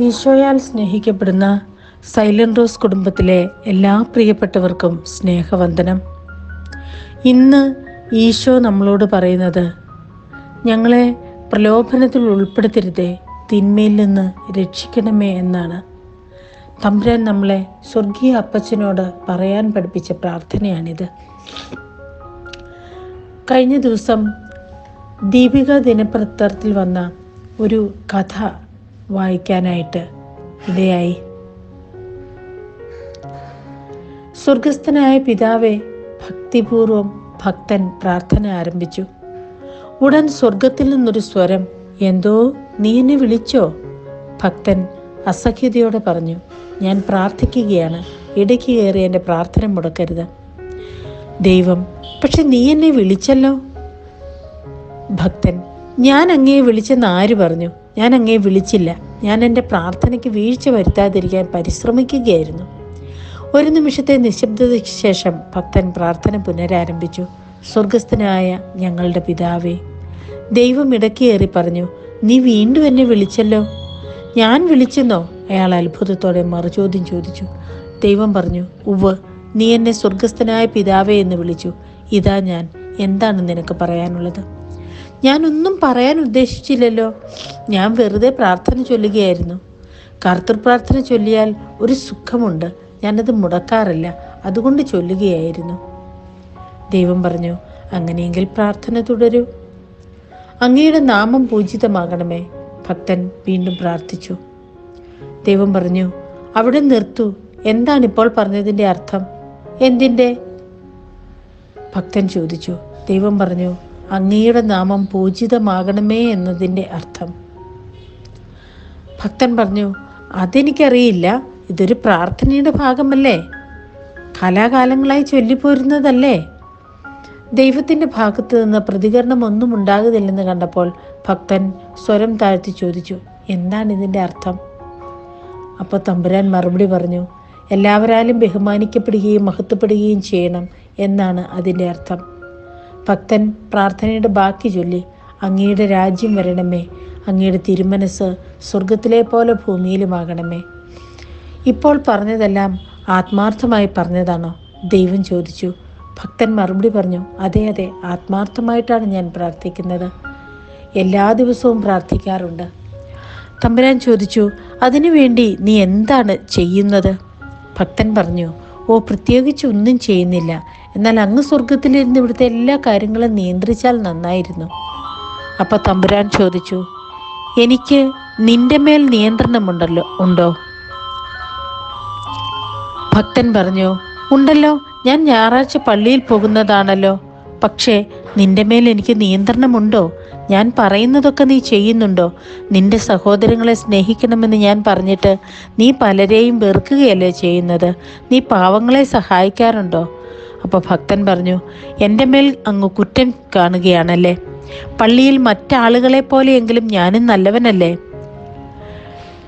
ഈശോയാൽ സ്നേഹിക്കപ്പെടുന്ന silent rose കുടുംബത്തിലെ എല്ലാ പ്രിയപ്പെട്ടവർക്കും സ്നേഹവന്ദനം. ഇന്ന് ഈശോ നമ്മളോട് പറയുന്നത് ഞങ്ങളെ പ്രലോഭനത്തിൽ ഉൾപ്പെടുത്തരുതേ തിന്മയിൽ നിന്ന് രക്ഷിക്കണമേ എന്നാണ്. തമ്പുരാൻ നമ്മളെ സ്വർഗീയ അപ്പച്ചനോട് പറയാൻ പഠിപ്പിച്ച പ്രാർത്ഥനയാണിത്. കഴിഞ്ഞ ദിവസം ദീപിക ദിനപത്രത്തിൽ വന്ന ഒരു കഥ വായിക്കാനായിട്ട് ഇടയായി. സ്വർഗസ്ഥനായ പിതാവെ ഭക്തിപൂർവം ഭക്തൻ പ്രാർത്ഥന ആരംഭിച്ചു. ഉടൻ സ്വർഗത്തിൽ നിന്നൊരു സ്വരം എന്തോ നീ എന്നെ വിളിച്ചോ? ഭക്തൻ അസഖ്യതയോടെ പറഞ്ഞു ഞാൻ പ്രാർത്ഥിക്കുകയാണ് ഇടയ്ക്ക് കയറി എന്റെ പ്രാർത്ഥന മുടക്കരുത്. ദൈവം പക്ഷെ നീ എന്നെ വിളിച്ചല്ലോ? ഭക്തൻ ഞാൻ അങ്ങയെ വിളിച്ചെന്ന് ആര് പറഞ്ഞു? ഞാൻ അങ്ങേ വിളിച്ചില്ല. ഞാൻ എന്റെ പ്രാർത്ഥനയ്ക്ക് വീഴ്ച വരുത്താതിരിക്കാൻ പരിശ്രമിക്കുകയായിരുന്നു. ഒരു നിമിഷത്തെ നിശബ്ദതയ്ക്ക് ശേഷം ഭക്തൻ പ്രാർത്ഥന പുനരാരംഭിച്ചു. സ്വർഗസ്ഥനായ ഞങ്ങളുടെ പിതാവേ ദൈവം ഇടക്കേറി പറഞ്ഞു നീ വീണ്ടും എന്നെ വിളിച്ചല്ലോ? ഞാൻ വിളിച്ചെന്നോ? അയാൾ അത്ഭുതത്തോടെ മറുചോദ്യം ചോദിച്ചു. ദൈവം പറഞ്ഞു ഉവ് നീ എന്നെ സ്വർഗസ്ഥനായ പിതാവേ എന്ന് വിളിച്ചു. ഇതാ ഞാൻ. എന്താണ് നിനക്ക് പറയാനുള്ളത്? ഞാനൊന്നും പറയാൻ ഉദ്ദേശിച്ചില്ലല്ലോ. ഞാൻ വെറുതെ പ്രാർത്ഥന ചൊല്ലുകയായിരുന്നു. കർത്തൃപ്രാർത്ഥന ചൊല്ലിയാൽ ഒരു സുഖമുണ്ട്. ഞാനത് മുടക്കാറില്ല. അതുകൊണ്ട് ചൊല്ലുകയായിരുന്നു. ദൈവം പറഞ്ഞു അങ്ങനെയെങ്കിൽ പ്രാർത്ഥന തുടരൂ. അങ്ങയുടെ നാമം പൂജിതമാകണമേ. ഭക്തൻ വീണ്ടും പ്രാർത്ഥിച്ചു. ദൈവം പറഞ്ഞു അവിടെ നിർത്തു. എന്താണ് ഇപ്പോൾ പറഞ്ഞതിന്റെ അർത്ഥം? എന്തിന്റെ? ഭക്തൻ ചോദിച്ചു. ദൈവം പറഞ്ഞു അങ്ങയുടെ നാമം പൂജിതമാകണമേ എന്നതിന്റെ അർത്ഥം. ഭക്തൻ പറഞ്ഞു അതെനിക്കറിയില്ല. ഇതൊരു പ്രാർത്ഥനയുടെ ഭാഗമല്ലേ? കലാകാലങ്ങളായി ചൊല്ലിപ്പോരുന്നതല്ലേ? ദൈവത്തിന്റെ ഭാഗത്ത് നിന്ന് പ്രതികരണമൊന്നും ഉണ്ടാകുന്നില്ലെന്ന് കണ്ടപ്പോൾ ഭക്തൻ സ്വരം താഴ്ത്തി ചോദിച്ചു എന്താണ് ഇതിന്റെ അർത്ഥം? അപ്പോൾ തമ്പുരാൻ മറുപടി പറഞ്ഞു എല്ലാവരാലും ബഹുമാനിക്കപ്പെടുകയും മഹത്വപ്പെടുകയും ചെയ്യണം എന്നാണ് അതിന്റെ അർത്ഥം. ഭക്തൻ പ്രാർത്ഥനയുടെ ബാക്കി ചൊല്ലി അങ്ങയുടെ രാജ്യം വരണമേ അങ്ങയുടെ തിരുമനസ് സ്വർഗത്തിലെ പോലെ ഭൂമിയിലുമാകണമേ. ഇപ്പോൾ പറഞ്ഞതെല്ലാം ആത്മാർത്ഥമായി പറഞ്ഞതാണോ? ദൈവം ചോദിച്ചു. ഭക്തൻ മറുപടി പറഞ്ഞു അതെ അതെ ആത്മാർത്ഥമായിട്ടാണ് ഞാൻ പ്രാർത്ഥിക്കുന്നത്. എല്ലാ ദിവസവും പ്രാർത്ഥിക്കാറുണ്ട്. തമ്പുരാൻ ചോദിച്ചു അതിനുവേണ്ടി നീ എന്താണ് ചെയ്യുന്നത്? ഭക്തൻ പറഞ്ഞു ഓ പ്രത്യേകിച്ച് ഒന്നും ചെയ്യുന്നില്ല. എന്നാൽ അങ്ങ് സ്വർഗത്തിലിരുന്ന് ഇവിടുത്തെ എല്ലാ കാര്യങ്ങളും നിയന്ത്രിച്ചാൽ നന്നായിരുന്നു. അപ്പൊ തമ്പുരാൻ ചോദിച്ചു എനിക്ക് നിന്റെ മേൽ നിയന്ത്രണമുണ്ടല്ലോ ഉണ്ടോ? ഭക്തൻ പറഞ്ഞു ഉണ്ടല്ലോ ഞാൻ ഞായറാഴ്ച പള്ളിയിൽ പോകുന്നതാണല്ലോ. പക്ഷേ നിന്റെ മേൽ എനിക്ക് നിയന്ത്രണമുണ്ടോ? ഞാൻ പറയുന്നതൊക്കെ നീ ചെയ്യുന്നുണ്ടോ? നിന്റെ സഹോദരങ്ങളെ സ്നേഹിക്കണമെന്ന് ഞാൻ പറഞ്ഞിട്ട് നീ പലരെയും വെറുക്കുകയല്ലേ ചെയ്യുന്നത്? നീ പാവങ്ങളെ സഹായിക്കാറുണ്ടോ? അപ്പോൾ ഭക്തൻ പറഞ്ഞു എന്റെ മേൽ അങ്ങ് കുറ്റം കാണുകയാണല്ലേ? പള്ളിയിൽ മറ്റാളുകളെ പോലെയെങ്കിലും ഞാനും നല്ലവനല്ലേ?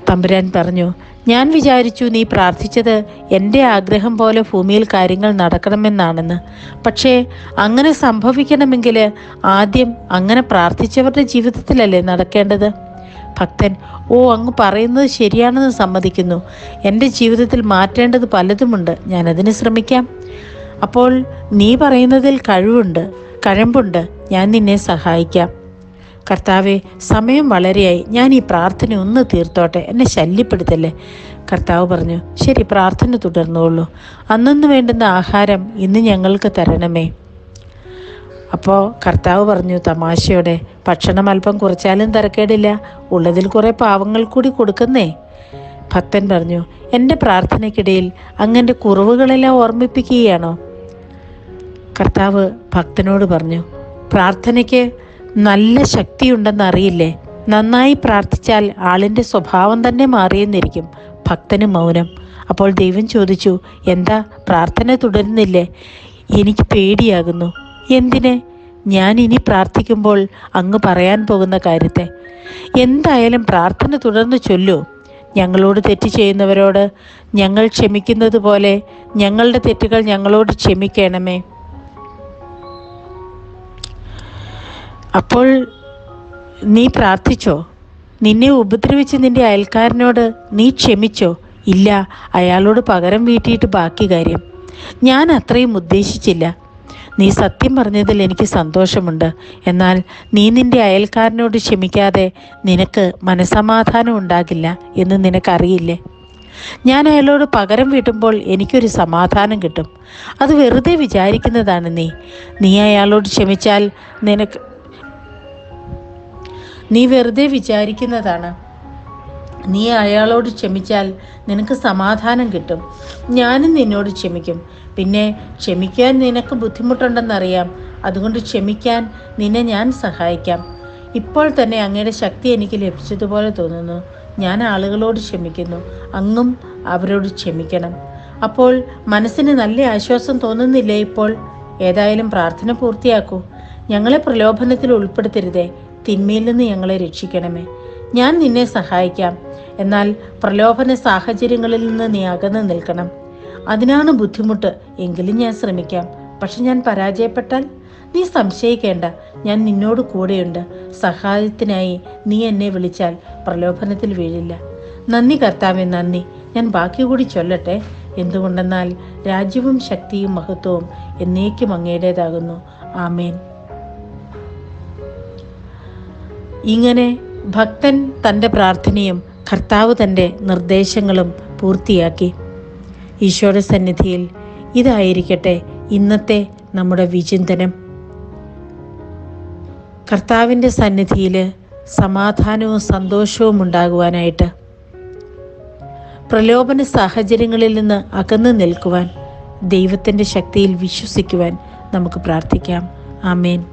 തമ്പുരാൻ പറഞ്ഞു ഞാൻ വിചാരിച്ചു നീ പ്രാർത്ഥിച്ചത് എന്റെ ആഗ്രഹം പോലെ ഭൂമിയിൽ കാര്യങ്ങൾ നടക്കണമെന്നാണെന്ന്. പക്ഷേ അങ്ങനെ സംഭവിക്കണമെങ്കിൽ ആദ്യം അങ്ങനെ പ്രാർത്ഥിച്ചവരുടെ ജീവിതത്തിലല്ലേ നടക്കേണ്ടത്? ഭക്തൻ ഓ അങ്ങ് പറയുന്നത് ശരിയാണെന്ന് സമ്മതിക്കുന്നു. എന്റെ ജീവിതത്തിൽ മാറ്റേണ്ടത് പലതുമുണ്ട്. ഞാനതിന് ശ്രമിക്കാം. അപ്പോൾ നീ പറയുന്നതിൽ കഴിവുണ്ട് കഴമ്പുണ്ട്. ഞാൻ നിന്നെ സഹായിക്കാം. കർത്താവെ സമയം വളരെയായി. ഞാൻ ഈ പ്രാർത്ഥന ഒന്ന് തീർത്തോട്ടെ. എന്നെ ശല്യപ്പെടുത്തല്ലേ? കർത്താവ് പറഞ്ഞു ശരി പ്രാർത്ഥന തുടർന്നുള്ളൂ അന്നൊന്ന് വേണ്ടുന്ന ആഹാരം ഇന്ന് ഞങ്ങൾക്ക് തരണമേ. അപ്പോൾ കർത്താവ് പറഞ്ഞു തമാശയോടെ ഭക്ഷണം അല്പം കുറച്ചാലും തിരക്കേടില്ല. ഉള്ളതിൽ കുറേ പാവങ്ങൾ കൂടി കൊടുക്കുന്നേ. ഭക്തൻ പറഞ്ഞു എന്റെ പ്രാർത്ഥനയ്ക്കിടയിൽ അങ്ങന്റെ കുറവുകളെല്ലാം ഓർമ്മിപ്പിക്കുകയാണോ? കർത്താവ് ഭക്തനോട് പറഞ്ഞു പ്രാർത്ഥനയ്ക്ക് നല്ല ശക്തിയുണ്ടെന്ന് അറിയില്ലേ? നന്നായി പ്രാർത്ഥിച്ചാൽ ആളിന്റെ സ്വഭാവം തന്നെ മാറിയെന്നിരിക്കും. ഭക്തന് മൗനം. അപ്പോൾ ദൈവം ചോദിച്ചു എന്താ പ്രാർത്ഥന തുടരുന്നില്ലേ? എനിക്ക് പേടിയാകുന്നു. എന്തിനെ? ഞാൻ ഇനി പ്രാർത്ഥിക്കുമ്പോൾ അങ്ങ് പറയാൻ പോകുന്ന കാര്യത്തെ. എന്തായാലും പ്രാർത്ഥന തുടർന്ന് ചൊല്ലൂ. ഞങ്ങളോട് തെറ്റ് ചെയ്യുന്നവരോട് ഞങ്ങൾ ക്ഷമിക്കുന്നത് പോലെ ഞങ്ങളുടെ തെറ്റുകൾ ഞങ്ങളോട് ക്ഷമിക്കണമേ. അപ്പോൾ നീ പ്രാർത്ഥിച്ചോ? നിന്നെ ഉപദ്രവിച്ച് നിന്റെ അയൽക്കാരനോട് നീ ക്ഷമിച്ചോ? ഇല്ല അയാളോട് പകരം വീട്ടിയിട്ട് ബാക്കി കാര്യം. ഞാൻ അത്രയും ഉദ്ദേശിച്ചില്ല. നീ സത്യം പറഞ്ഞതിൽ എനിക്ക് സന്തോഷമുണ്ട്. എന്നാൽ നീ നിന്റെ അയൽക്കാരനോട് ക്ഷമിക്കാതെ നിനക്ക് മനസമാധാനം ഉണ്ടാകില്ല എന്ന് നിനക്കറിയില്ലേ? ഞാൻ അയാളോട് പകരം വീട്ടുമ്പോൾ എനിക്കൊരു സമാധാനം കിട്ടും. അത് വെറുതെ വിചാരിക്കുന്നതാണ് നീ. നീ അയാളോട് ക്ഷമിച്ചാൽ നിനക്ക് നീ വെറുതെ വിചാരിക്കുന്നതാണ്. നീ അയാളോട് ക്ഷമിച്ചാൽ നിനക്ക് സമാധാനം കിട്ടും. ഞാനും നിന്നോട് ക്ഷമിക്കും. പിന്നെ ക്ഷമിക്കാൻ നിനക്ക് ബുദ്ധിമുട്ടുണ്ടെന്നറിയാം. അതുകൊണ്ട് ക്ഷമിക്കാൻ നിന്നെ ഞാൻ സഹായിക്കാം. ഇപ്പോൾ തന്നെ അങ്ങയുടെ ശക്തി എനിക്ക് ലഭിച്ചതുപോലെ തോന്നുന്നു. ഞാൻ ആളുകളോട് ക്ഷമിക്കുന്നു. അങ്ങും അവരോട് ക്ഷമിക്കണം. അപ്പോൾ മനസ്സിന് നല്ല ആശ്വാസം തോന്നുന്നില്ലേ ഇപ്പോൾ? ഏതായാലും പ്രാർത്ഥന പൂർത്തിയാക്കൂ. ഞങ്ങളെ പ്രലോഭനത്തിൽ ഉൾപ്പെടുത്തരുതേ. തിന്മയിൽ നിന്ന് ഞങ്ങളെ രക്ഷിക്കണമേ. ഞാൻ നിന്നെ സഹായിക്കാം. എന്നാൽ പ്രലോഭന സാഹചര്യങ്ങളിൽ നിന്ന് നീ അകന്നു നിൽക്കണം. അതിനാണ് ബുദ്ധിമുട്ട്. എങ്കിലും ഞാൻ ശ്രമിക്കാം. പക്ഷെ ഞാൻ പരാജയപ്പെട്ടാൽ? നീ സംശയിക്കേണ്ട. ഞാൻ നിന്നോട് കൂടെയുണ്ട്. സഹായത്തിനായി നീ എന്നെ വിളിച്ചാൽ പ്രലോഭനത്തിൽ വീഴില്ല. നന്ദി കർത്താവെ നന്ദി. ഞാൻ ബാക്കി കൂടി ചൊല്ലട്ടെ. എന്തുകൊണ്ടെന്നാൽ രാജ്യവും ശക്തിയും മഹത്വവും എന്നേക്കും അങ്ങയുടേതാകുന്നു. ആമേൻ. ഇങ്ങനെ ഭക്തൻ തന്റെ പ്രാർത്ഥനയും കർത്താവ് തന്റെ നിർദ്ദേശങ്ങളും പൂർത്തിയാക്കി. ഈശോയുടെ സന്നിധിയിൽ ഇതായിരിക്കട്ടെ ഇന്നത്തെ നമ്മുടെ വിചിന്തനം. കർത്താവിന്റെ സന്നിധിയിൽ സമാധാനവും സന്തോഷവും ഉണ്ടാകുവാനായിട്ട് പ്രലോഭന സാഹചര്യങ്ങളിൽ നിന്ന് അകന്നു നിൽക്കുവാൻ ദൈവത്തിന്റെ ശക്തിയിൽ വിശ്വസിക്കുവാൻ നമുക്ക് പ്രാർത്ഥിക്കാം. ആമേൻ.